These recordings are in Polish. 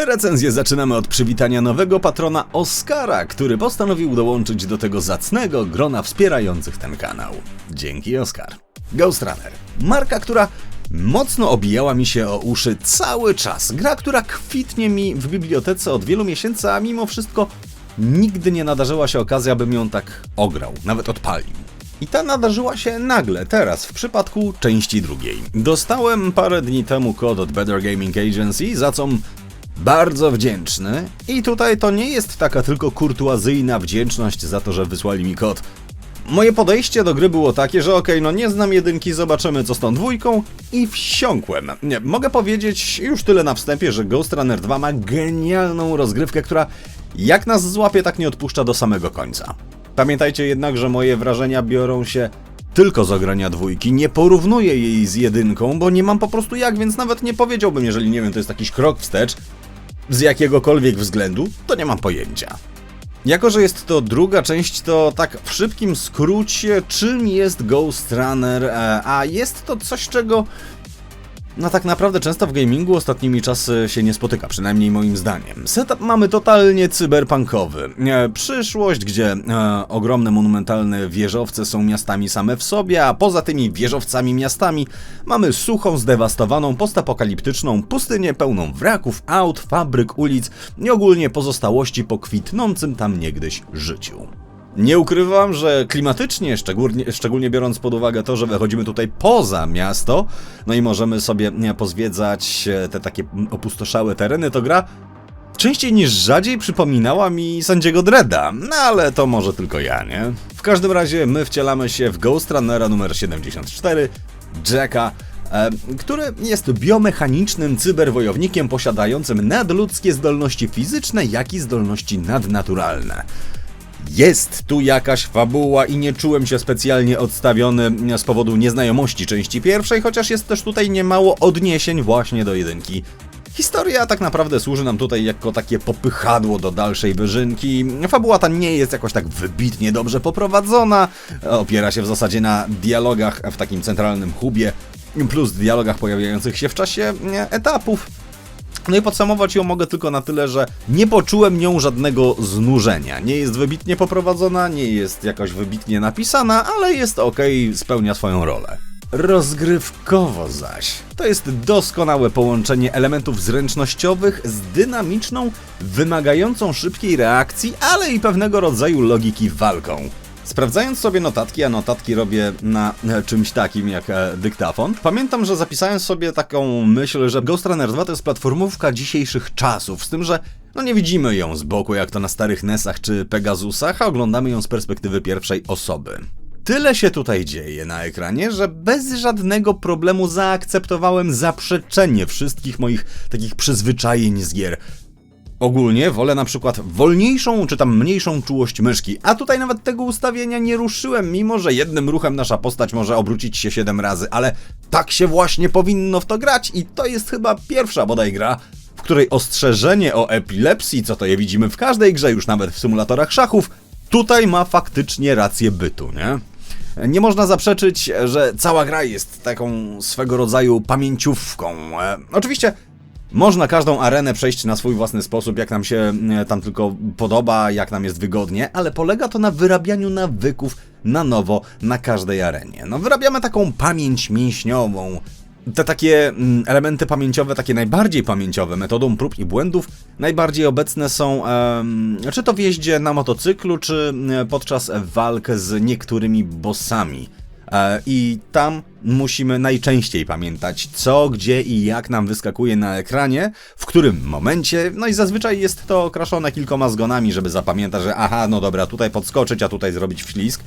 Te recenzje zaczynamy od przywitania nowego patrona Oskara, który postanowił dołączyć do tego zacnego grona wspierających ten kanał. Dzięki Oskar. Ghost Runner. Marka, która mocno obijała mi się o uszy cały czas. Gra, która kwitnie mi w bibliotece od wielu miesięcy, a mimo wszystko nigdy nie nadarzyła się okazja, bym ją tak ograł, nawet odpalił. I ta nadarzyła się nagle, teraz, w przypadku części drugiej. Dostałem parę dni temu kod od Better Gaming Agency, za co bardzo wdzięczny. I tutaj to nie jest taka tylko kurtuazyjna wdzięczność za to, że wysłali mi kod. Moje podejście do gry było takie, że okej, no nie znam jedynki, zobaczymy co z tą dwójką i wsiąkłem. Nie, mogę powiedzieć już tyle na wstępie, że Ghost Runner 2 ma genialną rozgrywkę, która jak nas złapie, tak nie odpuszcza do samego końca. Pamiętajcie jednak, że moje wrażenia biorą się tylko z ogrania dwójki, nie porównuję jej z jedynką, bo nie mam po prostu jak, więc nawet nie powiedziałbym, jeżeli nie wiem, to jest jakiś krok wstecz, z jakiegokolwiek względu, to nie mam pojęcia. Jako, że jest to druga część, to tak w szybkim skrócie, czym jest Ghost Runner, e, a jest to coś, czego no tak naprawdę często w gamingu ostatnimi czasy się nie spotyka, przynajmniej moim zdaniem. Setup mamy totalnie cyberpunkowy. Przyszłość, gdzie e, ogromne monumentalne wieżowce są miastami same w sobie, a poza tymi wieżowcami miastami mamy suchą, zdewastowaną, postapokaliptyczną pustynię pełną wraków, aut, fabryk, ulic i ogólnie pozostałości po kwitnącym tam niegdyś życiu. Nie ukrywam, że klimatycznie, szczególnie, szczególnie biorąc pod uwagę to, że wychodzimy tutaj poza miasto, no i możemy sobie pozwiedzać e, te takie opustoszałe tereny, to gra częściej niż rzadziej przypominała mi sędziego Dredda, no ale to może tylko ja, nie? W każdym razie my wcielamy się w Ghost Runnera numer 74, Jacka, e, który jest biomechanicznym cyberwojownikiem posiadającym nadludzkie zdolności fizyczne, jak i zdolności nadnaturalne. Jest tu jakaś fabuła i nie czułem się specjalnie odstawiony z powodu nieznajomości części pierwszej, chociaż jest też tutaj niemało odniesień właśnie do jedynki. Historia tak naprawdę służy nam tutaj jako takie popychadło do dalszej wyżynki. Fabuła ta nie jest jakoś tak wybitnie dobrze poprowadzona, opiera się w zasadzie na dialogach w takim centralnym hubie, plus dialogach pojawiających się w czasie e, etapów. No i podsumować ją mogę tylko na tyle, że nie poczułem nią żadnego znużenia. Nie jest wybitnie poprowadzona, nie jest jakoś wybitnie napisana, ale jest ok, spełnia swoją rolę. Rozgrywkowo zaś to jest doskonałe połączenie elementów zręcznościowych z dynamiczną, wymagającą szybkiej reakcji, ale i pewnego rodzaju logiki walką. Sprawdzając sobie notatki, a notatki robię na e, czymś takim jak e, dyktafon, pamiętam, że zapisałem sobie taką myśl, że Ghost Runner 2 to jest platformówka dzisiejszych czasów, z tym, że no nie widzimy ją z boku jak to na starych NESach czy Pegasusach, a oglądamy ją z perspektywy pierwszej osoby. Tyle się tutaj dzieje na ekranie, że bez żadnego problemu zaakceptowałem zaprzeczenie wszystkich moich takich przyzwyczajeń z gier. Ogólnie wolę na przykład wolniejszą czy tam mniejszą czułość myszki, a tutaj nawet tego ustawienia nie ruszyłem, mimo że jednym ruchem nasza postać może obrócić się 7 razy, ale tak się właśnie powinno w to grać i to jest chyba pierwsza bodaj gra, w której ostrzeżenie o epilepsji, co to je widzimy w każdej grze, już nawet w symulatorach szachów, tutaj ma faktycznie rację bytu, nie? Nie można zaprzeczyć, że cała gra jest taką swego rodzaju pamięciówką. E, oczywiście można każdą arenę przejść na swój własny sposób, jak nam się e, tam tylko podoba, jak nam jest wygodnie, ale polega to na wyrabianiu nawyków na nowo na każdej arenie. No, wyrabiamy taką pamięć mięśniową. Te takie mm, elementy pamięciowe, takie najbardziej pamięciowe, metodą prób i błędów, najbardziej obecne są czy to w jeździe na motocyklu, czy e, podczas walk z niektórymi bossami. E, I tam musimy najczęściej pamiętać, co, gdzie i jak nam wyskakuje na ekranie, w którym momencie. No i zazwyczaj jest to okraszone kilkoma zgonami, żeby zapamiętać, że aha, no dobra, tutaj podskoczyć, a tutaj zrobić wślizg.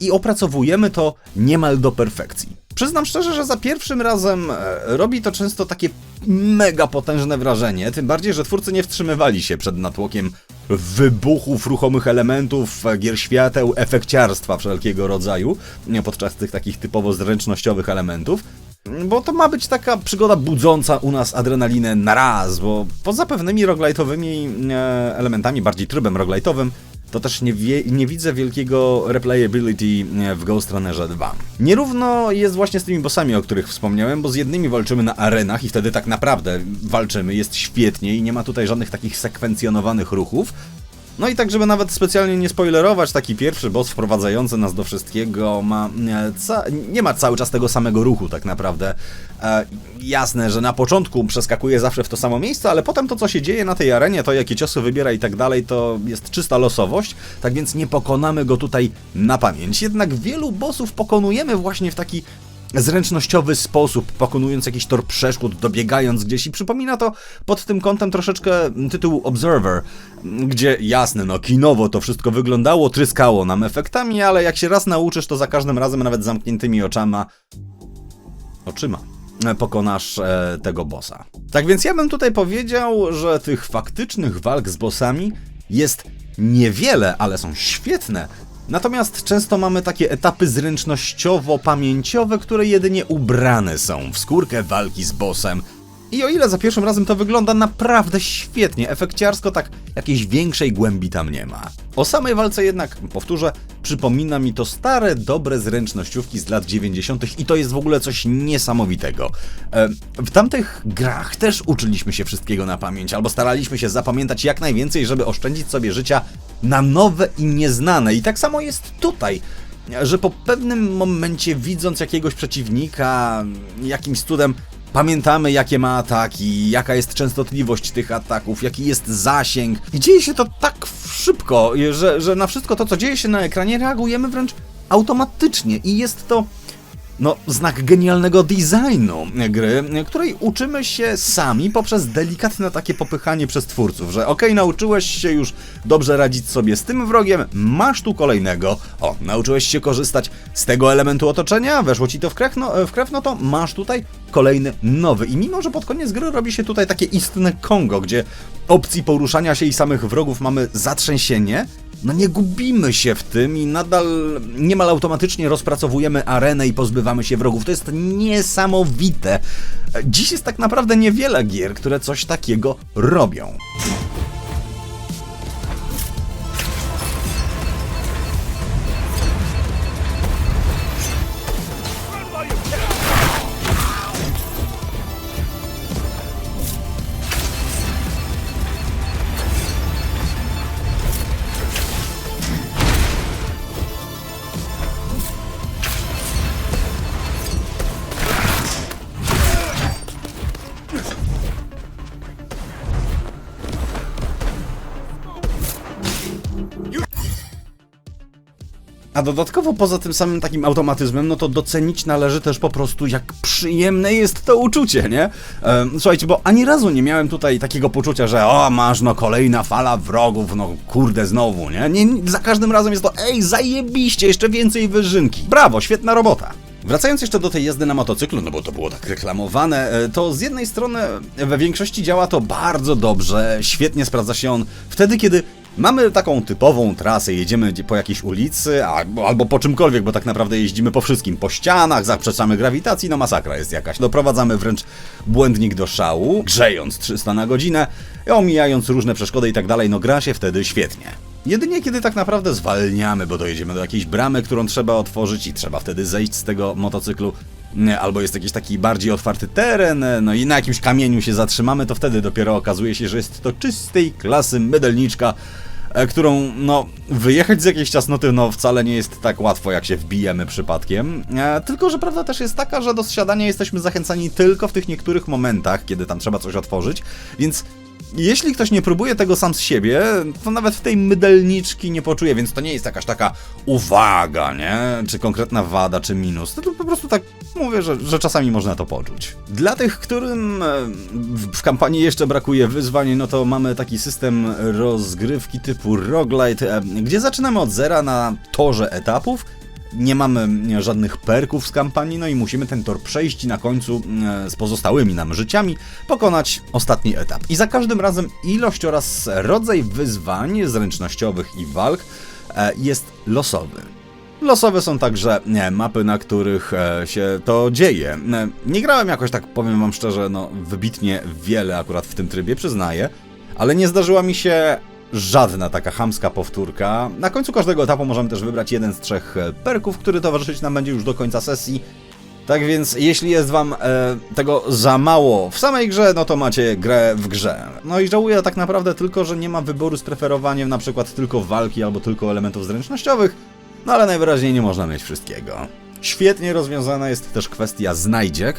I opracowujemy to niemal do perfekcji. Przyznam szczerze, że za pierwszym razem e, robi to często takie mega potężne wrażenie, tym bardziej, że twórcy nie wstrzymywali się przed natłokiem wybuchów, ruchomych elementów, gier świateł, efekciarstwa wszelkiego rodzaju podczas tych takich typowo zręcznościowych elementów. Bo to ma być taka przygoda budząca u nas adrenalinę na raz, bo poza pewnymi roguelite'owymi e, elementami, bardziej trybem roguelite'owym, to też nie, wie, nie widzę wielkiego replayability w Ghost Runnerze 2. Nierówno jest właśnie z tymi bossami, o których wspomniałem, bo z jednymi walczymy na arenach i wtedy tak naprawdę walczymy, jest świetnie i nie ma tutaj żadnych takich sekwencjonowanych ruchów, no i tak, żeby nawet specjalnie nie spoilerować, taki pierwszy boss wprowadzający nas do wszystkiego ma, e, nie ma cały czas tego samego ruchu tak naprawdę. E, jasne, że na początku przeskakuje zawsze w to samo miejsce, ale potem to, co się dzieje na tej arenie, to jakie ciosy wybiera i tak dalej, to jest czysta losowość, tak więc nie pokonamy go tutaj na pamięć. Jednak wielu bossów pokonujemy właśnie w taki zręcznościowy sposób, pokonując jakiś tor przeszkód, dobiegając gdzieś i przypomina to pod tym kątem troszeczkę tytuł Observer, gdzie jasne, no kinowo to wszystko wyglądało, tryskało nam efektami, ale jak się raz nauczysz, to za każdym razem nawet zamkniętymi oczama oczyma pokonasz e, tego bossa. Tak więc ja bym tutaj powiedział, że tych faktycznych walk z bossami jest niewiele, ale są świetne. Natomiast często mamy takie etapy zręcznościowo-pamięciowe, które jedynie ubrane są w skórkę walki z bossem. I o ile za pierwszym razem to wygląda naprawdę świetnie, efekciarsko tak jakiejś większej głębi tam nie ma. O samej walce jednak, powtórzę, przypomina mi to stare, dobre zręcznościówki z lat 90. i to jest w ogóle coś niesamowitego. E, w tamtych grach też uczyliśmy się wszystkiego na pamięć, albo staraliśmy się zapamiętać jak najwięcej, żeby oszczędzić sobie życia na nowe i nieznane. I tak samo jest tutaj że po pewnym momencie, widząc jakiegoś przeciwnika, jakimś cudem Pamiętamy, jakie ma ataki, jaka jest częstotliwość tych ataków, jaki jest zasięg. I dzieje się to tak szybko, że, że na wszystko to, co dzieje się na ekranie, reagujemy wręcz automatycznie. I jest to no, znak genialnego designu gry, której uczymy się sami poprzez delikatne takie popychanie przez twórców, że okej, okay, nauczyłeś się już dobrze radzić sobie z tym wrogiem, masz tu kolejnego, o, nauczyłeś się korzystać z tego elementu otoczenia, weszło ci to w krew, no, w krew, no to masz tutaj kolejny nowy. I mimo, że pod koniec gry robi się tutaj takie istne Kongo, gdzie opcji poruszania się i samych wrogów mamy zatrzęsienie, no nie gubimy się w tym i nadal niemal automatycznie rozpracowujemy arenę i pozbywamy się wrogów. To jest niesamowite. Dziś jest tak naprawdę niewiele gier, które coś takiego robią. A dodatkowo poza tym samym takim automatyzmem, no to docenić należy też po prostu, jak przyjemne jest to uczucie, nie? słuchajcie, bo ani razu nie miałem tutaj takiego poczucia, że o, masz no kolejna fala wrogów, no kurde znowu, nie? nie za każdym razem jest to, ej, zajebiście, jeszcze więcej wyżynki. Brawo, świetna robota. Wracając jeszcze do tej jazdy na motocyklu, no bo to było tak reklamowane, e, to z jednej strony we większości działa to bardzo dobrze, świetnie sprawdza się on wtedy, kiedy Mamy taką typową trasę, jedziemy po jakiejś ulicy albo, albo po czymkolwiek, bo tak naprawdę jeździmy po wszystkim, po ścianach, zaprzeczamy grawitacji, no masakra jest jakaś. Doprowadzamy wręcz błędnik do szału, grzejąc 300 na godzinę, omijając różne przeszkody i tak dalej, no gra się wtedy świetnie. Jedynie kiedy tak naprawdę zwalniamy, bo dojedziemy do jakiejś bramy, którą trzeba otworzyć i trzeba wtedy zejść z tego motocyklu, albo jest jakiś taki bardziej otwarty teren, no i na jakimś kamieniu się zatrzymamy, to wtedy dopiero okazuje się, że jest to czystej klasy mydelniczka, E, którą, no, wyjechać z jakiejś ciasnoty, no, wcale nie jest tak łatwo, jak się wbijemy przypadkiem. E, tylko, że prawda też jest taka, że do zsiadania jesteśmy zachęcani tylko w tych niektórych momentach, kiedy tam trzeba coś otworzyć, więc jeśli ktoś nie próbuje tego sam z siebie, to nawet w tej mydelniczki nie poczuje, więc to nie jest jakaś taka uwaga, nie? Czy konkretna wada, czy minus. To po prostu tak mówię, że, że czasami można to poczuć. Dla tych, którym e, w kampanii jeszcze brakuje wyzwań, no to mamy taki system rozgrywki typu roguelite, e, gdzie zaczynamy od zera na torze etapów, nie mamy żadnych perków z kampanii, no i musimy ten tor przejść i na końcu e, z pozostałymi nam życiami pokonać ostatni etap. I za każdym razem ilość oraz rodzaj wyzwań zręcznościowych i walk e, jest losowy. Losowe są także nie, mapy, na których e, się to dzieje. Nie grałem jakoś tak, powiem wam szczerze, no wybitnie wiele akurat w tym trybie, przyznaję, ale nie zdarzyła mi się żadna taka chamska powtórka. Na końcu każdego etapu możemy też wybrać jeden z trzech e, perków, który towarzyszyć nam będzie już do końca sesji. Tak więc, jeśli jest wam e, tego za mało w samej grze, no to macie grę w grze. No i żałuję tak naprawdę tylko, że nie ma wyboru z preferowaniem na przykład tylko walki albo tylko elementów zręcznościowych, no ale najwyraźniej nie można mieć wszystkiego. Świetnie rozwiązana jest też kwestia znajdziek,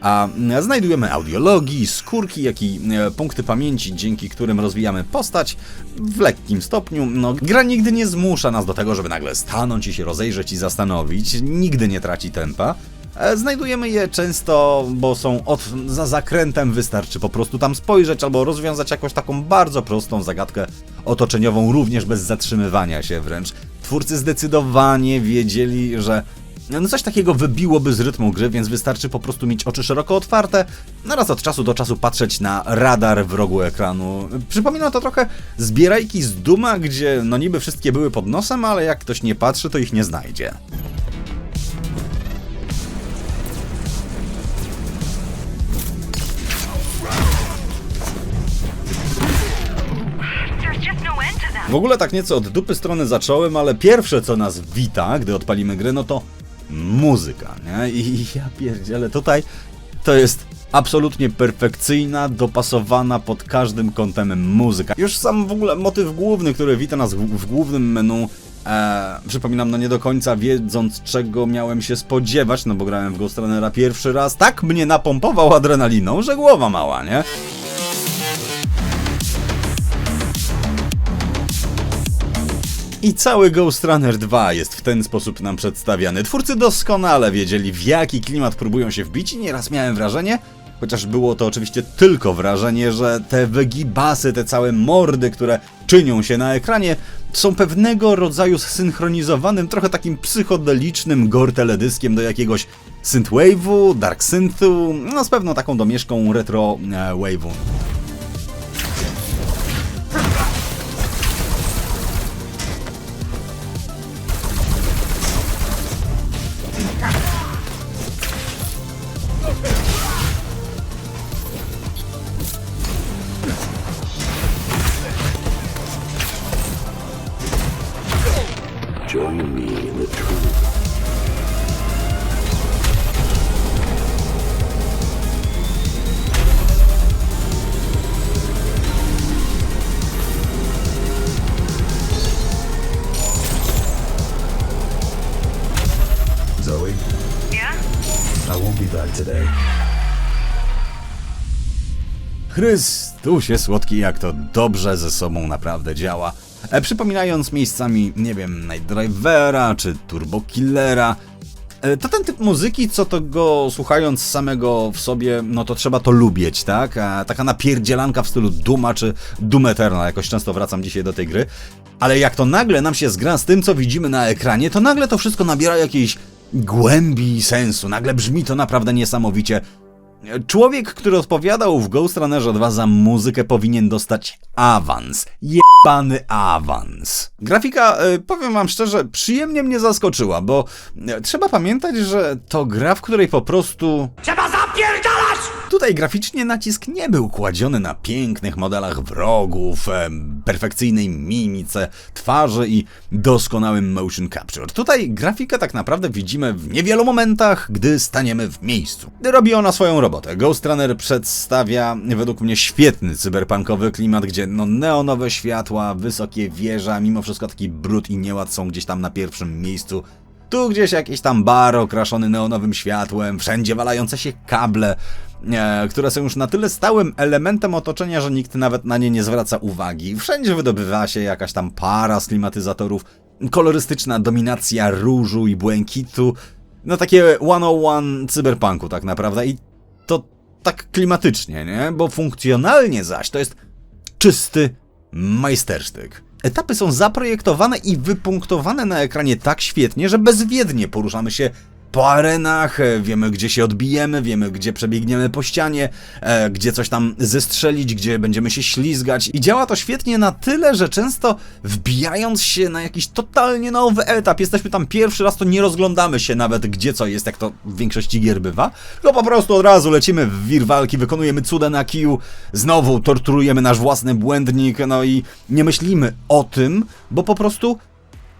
a mm, znajdujemy audiologii, skórki, jak i e, punkty pamięci, dzięki którym rozwijamy postać w lekkim stopniu. No, gra nigdy nie zmusza nas do tego, żeby nagle stanąć i się rozejrzeć i zastanowić, nigdy nie traci tempa. E, Znajdujemy je często, bo są od, za zakrętem, wystarczy po prostu tam spojrzeć albo rozwiązać jakąś taką bardzo prostą zagadkę otoczeniową, również bez zatrzymywania się wręcz. Twórcy zdecydowanie wiedzieli, że no coś takiego wybiłoby z rytmu gry, więc wystarczy po prostu mieć oczy szeroko otwarte, naraz od czasu do czasu patrzeć na radar w rogu ekranu. Przypomina to trochę zbierajki z Duma, gdzie no niby wszystkie były pod nosem, ale jak ktoś nie patrzy, to ich nie znajdzie. No. W ogóle tak nieco od dupy strony zacząłem, ale pierwsze co nas wita, gdy odpalimy gry, no to muzyka, nie? I ja pierdzielę, tutaj to jest absolutnie perfekcyjna, dopasowana pod każdym kątem muzyka. Już sam w ogóle motyw główny, który wita nas w, głównym menu, e, przypominam, no nie do końca wiedząc czego miałem się spodziewać, no bo grałem w Ghost Runnera pierwszy raz, tak mnie napompował adrenaliną, że głowa mała, nie? I cały Ghost Runner 2 jest w ten sposób nam przedstawiany. Twórcy doskonale wiedzieli, w jaki klimat próbują się wbić i nieraz miałem wrażenie, chociaż było to oczywiście tylko wrażenie, że te wygibasy, te całe mordy, które czynią się na ekranie, są pewnego rodzaju zsynchronizowanym, trochę takim psychodelicznym gore-teledyskiem do jakiegoś synthwave'u, dark synthu, no z pewną taką domieszką retro Chrystusie słodki, jak to dobrze ze sobą naprawdę działa. E, przypominając miejscami, nie wiem, Night Drivera czy Turbo Killera. E, to ten typ muzyki, co to go słuchając samego w sobie, no to trzeba to lubić, tak? A taka napierdzielanka w stylu Duma czy Doom Eternal, jakoś często wracam dzisiaj do tej gry. Ale jak to nagle nam się zgra z tym, co widzimy na ekranie, to nagle to wszystko nabiera jakiejś głębi sensu. Nagle brzmi to naprawdę niesamowicie. Człowiek, który odpowiadał w Ghost Runnerze 2 za muzykę powinien dostać awans. Jebany awans. Grafika, e, powiem wam szczerze, przyjemnie mnie zaskoczyła, bo e, trzeba pamiętać, że to gra, w której po prostu... Trzeba zapierdalać! Tutaj graficznie nacisk nie był kładziony na pięknych modelach wrogów, em, perfekcyjnej mimice, twarzy i doskonałym motion capture. Tutaj grafikę tak naprawdę widzimy w niewielu momentach, gdy staniemy w miejscu. Robi ona swoją robotę. Ghost Runner przedstawia według mnie świetny cyberpunkowy klimat, gdzie no neonowe światła, wysokie wieże, mimo wszystko taki brud i nieład są gdzieś tam na pierwszym miejscu. Tu gdzieś jakiś tam bar okraszony neonowym światłem, wszędzie walające się kable, e, które są już na tyle stałym elementem otoczenia, że nikt nawet na nie nie zwraca uwagi. Wszędzie wydobywa się jakaś tam para z klimatyzatorów, kolorystyczna dominacja różu i błękitu. No takie 101 cyberpunku tak naprawdę i to tak klimatycznie, nie? Bo funkcjonalnie zaś to jest czysty majstersztyk. Etapy są zaprojektowane i wypunktowane na ekranie tak świetnie, że bezwiednie poruszamy się po arenach, e, wiemy gdzie się odbijemy, wiemy gdzie przebiegniemy po ścianie, e, gdzie coś tam zestrzelić, gdzie będziemy się ślizgać. I działa to świetnie na tyle, że często wbijając się na jakiś totalnie nowy etap, jesteśmy tam pierwszy raz, to nie rozglądamy się nawet gdzie co jest, jak to w większości gier bywa, tylko po prostu od razu lecimy w wir walki, wykonujemy cuda na kiju, znowu torturujemy nasz własny błędnik, no i nie myślimy o tym, bo po prostu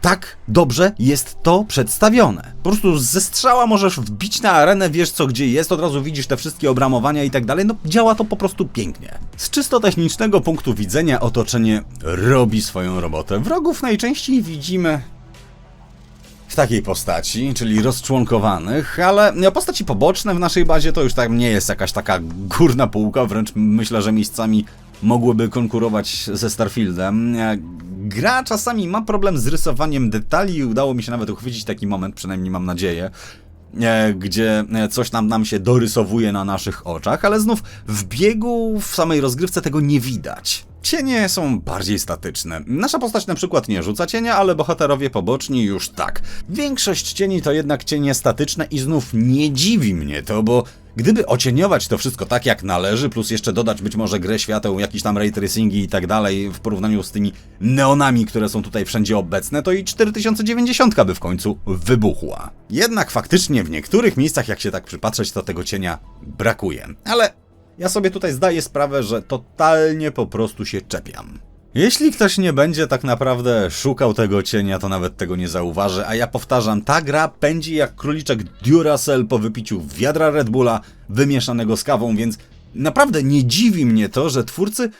tak dobrze jest to przedstawione. Po prostu ze strzała możesz wbić na arenę, wiesz co gdzie jest, od razu widzisz te wszystkie obramowania i tak dalej, no działa to po prostu pięknie. Z czysto technicznego punktu widzenia otoczenie robi swoją robotę. Wrogów najczęściej widzimy w takiej postaci, czyli rozczłonkowanych, ale postaci poboczne w naszej bazie to już tak nie jest jakaś taka górna półka, wręcz myślę, że miejscami mogłyby konkurować ze Starfieldem. Gra czasami ma problem z rysowaniem detali i udało mi się nawet uchwycić taki moment, przynajmniej mam nadzieję, e, gdzie e, coś tam nam się dorysowuje na naszych oczach, ale znów w biegu, w samej rozgrywce tego nie widać. Cienie są bardziej statyczne. Nasza postać na przykład nie rzuca cienia, ale bohaterowie poboczni już tak. Większość cieni to jednak cienie statyczne i znów nie dziwi mnie to, bo gdyby ocieniować to wszystko tak jak należy, plus jeszcze dodać być może grę świateł, jakiś tam ray tracingi i tak dalej w porównaniu z tymi neonami, które są tutaj wszędzie obecne, to i 4090 by w końcu wybuchła. Jednak faktycznie w niektórych miejscach, jak się tak przypatrzeć, to tego cienia brakuje. Ale ja sobie tutaj zdaję sprawę, że totalnie po prostu się czepiam. Jeśli ktoś nie będzie tak naprawdę szukał tego cienia, to nawet tego nie zauważy, a ja powtarzam, ta gra pędzi jak króliczek Duracell po wypiciu wiadra Red Bulla wymieszanego z kawą, więc naprawdę nie dziwi mnie to, że twórcy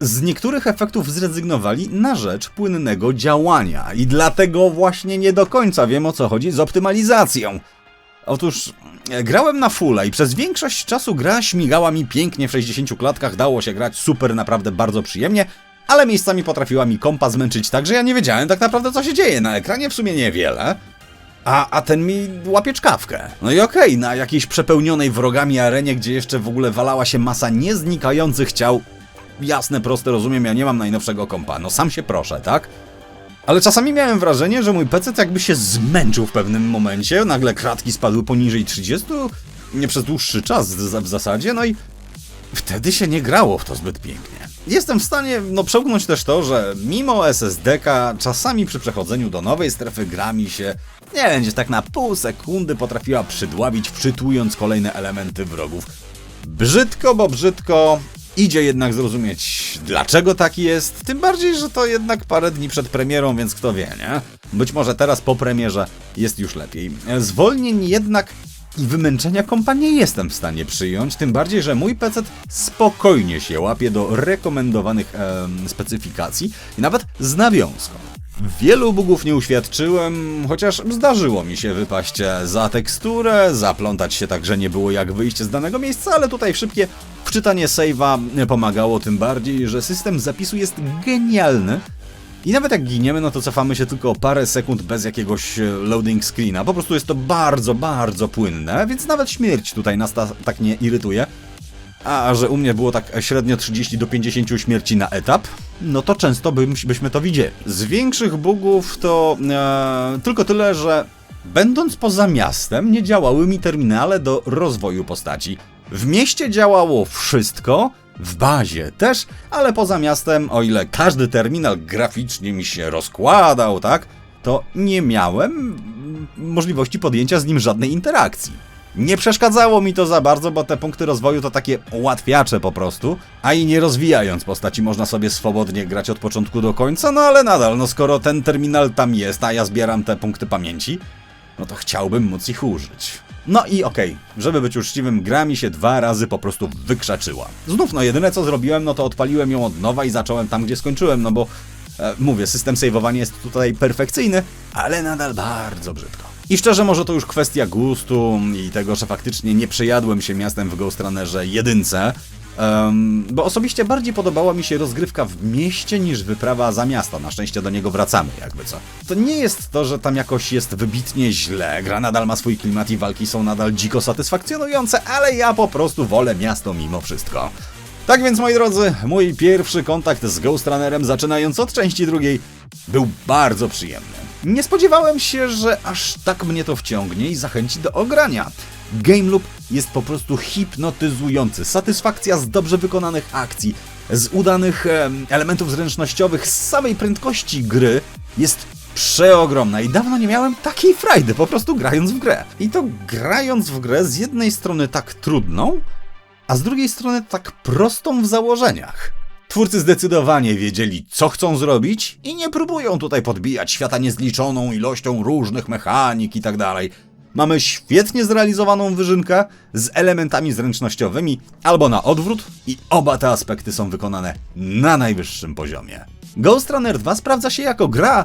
z niektórych efektów zrezygnowali na rzecz płynnego działania i dlatego właśnie nie do końca wiem o co chodzi z optymalizacją. Otóż grałem na fulla i przez większość czasu gra śmigała mi pięknie w 60 klatkach, dało się grać super, naprawdę bardzo przyjemnie, ale miejscami potrafiła mi kompa zmęczyć tak, że ja nie wiedziałem tak naprawdę co się dzieje. Na ekranie w sumie niewiele, a, a ten mi łapie czkawkę. No i okej, na jakiejś przepełnionej wrogami arenie, gdzie jeszcze w ogóle walała się masa nieznikających ciał, jasne, proste, rozumiem, ja nie mam najnowszego kompa, no sam się proszę, tak? Ale czasami miałem wrażenie, że mój PC jakby się zmęczył w pewnym momencie, nagle kratki spadły poniżej 30, nie przez dłuższy czas w zasadzie, no i wtedy się nie grało w to zbyt pięknie. Jestem w stanie no, przełknąć też to, że mimo SSD-ka czasami przy przechodzeniu do nowej strefy gra mi się, nie gdzieś tak na pół sekundy potrafiła przydławić, wczytując kolejne elementy wrogów. Brzydko, bo brzydko, Idzie jednak zrozumieć, dlaczego tak jest, tym bardziej, że to jednak parę dni przed premierą, więc kto wie, nie? Być może teraz po premierze jest już lepiej. Zwolnień jednak i wymęczenia kompa nie jestem w stanie przyjąć, tym bardziej, że mój PC spokojnie się łapie do rekomendowanych em, specyfikacji i nawet z nawiązką. Wielu bugów nie uświadczyłem, chociaż zdarzyło mi się wypaść za teksturę, zaplątać się tak, że nie było jak wyjść z danego miejsca, ale tutaj szybkie wczytanie save'a pomagało tym bardziej, że system zapisu jest genialny. I nawet jak giniemy, no to cofamy się tylko parę sekund bez jakiegoś loading screena. Po prostu jest to bardzo, bardzo płynne, więc nawet śmierć tutaj nas ta, tak nie irytuje. A że u mnie było tak średnio 30 do 50 śmierci na etap, no to często byśmy to widzieli. Z większych bugów to e, tylko tyle, że będąc poza miastem nie działały mi terminale do rozwoju postaci. W mieście działało wszystko, w bazie też, ale poza miastem, o ile każdy terminal graficznie mi się rozkładał, tak, to nie miałem mm, możliwości podjęcia z nim żadnej interakcji. Nie przeszkadzało mi to za bardzo, bo te punkty rozwoju to takie ułatwiacze po prostu, a i nie rozwijając postaci można sobie swobodnie grać od początku do końca, no ale nadal, no skoro ten terminal tam jest, a ja zbieram te punkty pamięci, no to chciałbym móc ich użyć. No i okej, żeby być uczciwym, gra mi się dwa razy po prostu wykrzaczyła. Znów, no jedyne co zrobiłem, no to odpaliłem ją od nowa i zacząłem tam, gdzie skończyłem, no bo e, mówię, system saveowania jest tutaj perfekcyjny, ale nadal bardzo brzydko. I szczerze, może to już kwestia gustu i tego, że faktycznie nie przejadłem się miastem w Ghost Runnerze jedynce, em, bo osobiście bardziej podobała mi się rozgrywka w mieście niż wyprawa za miasto. Na szczęście do niego wracamy, jakby co. To nie jest to, że tam jakoś jest wybitnie źle, gra nadal ma swój klimat i walki są nadal dziko satysfakcjonujące, ale ja po prostu wolę miasto mimo wszystko. Tak więc, moi drodzy, mój pierwszy kontakt z Ghost Runnerem, zaczynając od części drugiej, był bardzo przyjemny. Nie spodziewałem się, że aż tak mnie to wciągnie i zachęci do ogrania. Game Loop jest po prostu hipnotyzujący. Satysfakcja z dobrze wykonanych akcji, z udanych em, elementów zręcznościowych, z samej prędkości gry jest przeogromna i dawno nie miałem takiej frajdy po prostu grając w grę. I to grając w grę z jednej strony tak trudną, a z drugiej strony tak prostą w założeniach. Twórcy zdecydowanie wiedzieli, co chcą zrobić i nie próbują tutaj podbijać świata niezliczoną ilością różnych mechanik i tak dalej. Mamy świetnie zrealizowaną wyżynkę z elementami zręcznościowymi albo na odwrót i oba te aspekty są wykonane na najwyższym poziomie. Ghost Runner 2 sprawdza się jako gra,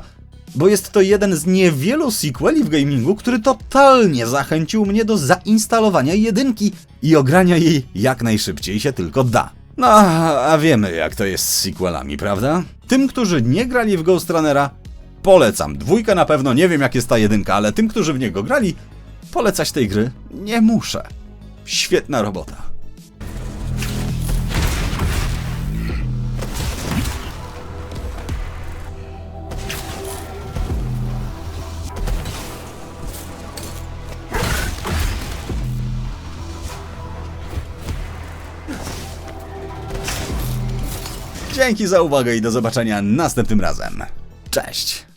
bo jest to jeden z niewielu sequeli w gamingu, który totalnie zachęcił mnie do zainstalowania jedynki i ogrania jej jak najszybciej się tylko da. No, a wiemy jak to jest z sequelami, prawda? Tym, którzy nie grali w Ghost Runnera, polecam. Dwójka na pewno, nie wiem jak jest ta jedynka, ale tym, którzy w niego grali, polecać tej gry nie muszę. Świetna robota. Dzięki za uwagę i do zobaczenia następnym razem. Cześć!